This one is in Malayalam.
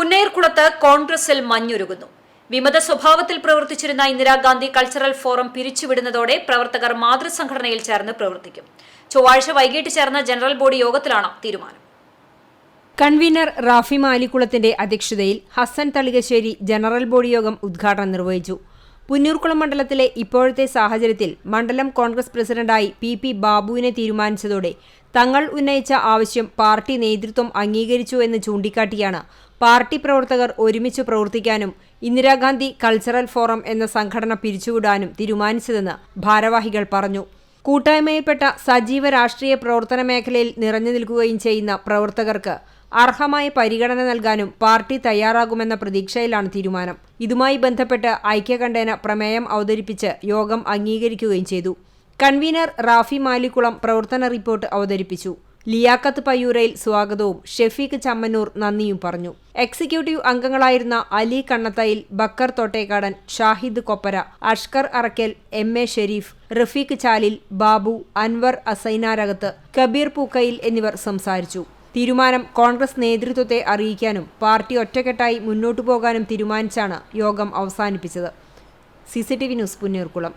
പുന്നേർകുളത്ത് കോൺഗ്രസിൽ മഞ്ഞുരുകുന്നു. വിമത സ്വഭാവത്തിൽ പ്രവർത്തിച്ചിരുന്ന ഇന്ദിരാഗാന്ധി കൾച്ചറൽ ഫോറം പിരിച്ചുവിടുന്നതോടെ പ്രവർത്തകർ മാതൃസംഘടനയിൽ ചേർന്ന് പ്രവർത്തിക്കും. ചൊവ്വാഴ്ച വൈകിട്ട് ചേർന്ന ജനറൽ ബോഡി യോഗത്തിലാണ് തീരുമാനം. കൺവീനർ റാഫി മാലിക്കുളത്തിന്റെ അധ്യക്ഷതയിൽ ഹസൻ തളികശ്ശേരി ജനറൽ ബോഡി യോഗം ഉദ്ഘാടനം നിർവഹിച്ചു. പുന്നൂർക്കുളം മണ്ഡലത്തിലെ ഇപ്പോഴത്തെ സാഹചര്യത്തിൽ മണ്ഡലം കോൺഗ്രസ് പ്രസിഡന്റായി പി പി ബാബുവിനെ തീരുമാനിച്ചതോടെ തങ്ങൾ ഉന്നയിച്ച ആവശ്യം പാർട്ടി നേതൃത്വം അംഗീകരിച്ചു എന്ന് ചൂണ്ടിക്കാട്ടിയാണ് പാർട്ടി പ്രവർത്തകർ ഒരുമിച്ച് പ്രവർത്തിക്കാനും ഇന്ദിരാഗാന്ധി കൾച്ചറൽ ഫോറം എന്ന സംഘടന പിരിച്ചുവിടാനും തീരുമാനിച്ചതെന്ന് ഭാരവാഹികൾ പറഞ്ഞു. കൂട്ടായ്മയിൽപ്പെട്ട സജീവ രാഷ്ട്രീയ പ്രവർത്തന മേഖലയിൽ നിറഞ്ഞു നിൽക്കുകയും ചെയ്യുന്ന പ്രവർത്തകർക്ക് അർഹമായ പരിഗണന നൽകാനും പാർട്ടി തയ്യാറാകുമെന്ന പ്രതീക്ഷയിലാണ് തീരുമാനം. ഇതുമായി ബന്ധപ്പെട്ട് ഐക്യകണ്ഠേന പ്രമേയം അവതരിപ്പിച്ച് യോഗം അംഗീകരിക്കുകയും ചെയ്തു. കൺവീനർ റാഫി മാലിക്കുളം പ്രവർത്തന റിപ്പോർട്ട് അവതരിപ്പിച്ചു. ലിയാക്കത്ത് പയ്യൂരയിൽ സ്വാഗതവും ഷെഫീഖ് ചമ്മന്നൂർ നന്ദിയും പറഞ്ഞു. എക്സിക്യൂട്ടീവ് അംഗങ്ങളായിരുന്ന അലി കണ്ണത്തയിൽ ബക്കർ തോട്ടേക്കാടൻ ഷാഹിദ് കൊപ്പര അഷ്കർ അറക്കൽ എം എ ഷെരീഫ് റഫീഖ് ചാലിൽ ബാബു അൻവർ അസൈനാരകത്ത് കബീർ പൂക്കയിൽ എന്നിവർ സംസാരിച്ചു. തീരുമാനം കോൺഗ്രസ് നേതൃത്വത്തെ അറിയിക്കാനും പാർട്ടി ഒറ്റക്കെട്ടായി മുന്നോട്ടു പോകാനും തീരുമാനിച്ചാണ് യോഗം അവസാനിപ്പിച്ചത്. C C T V news Punnerkulam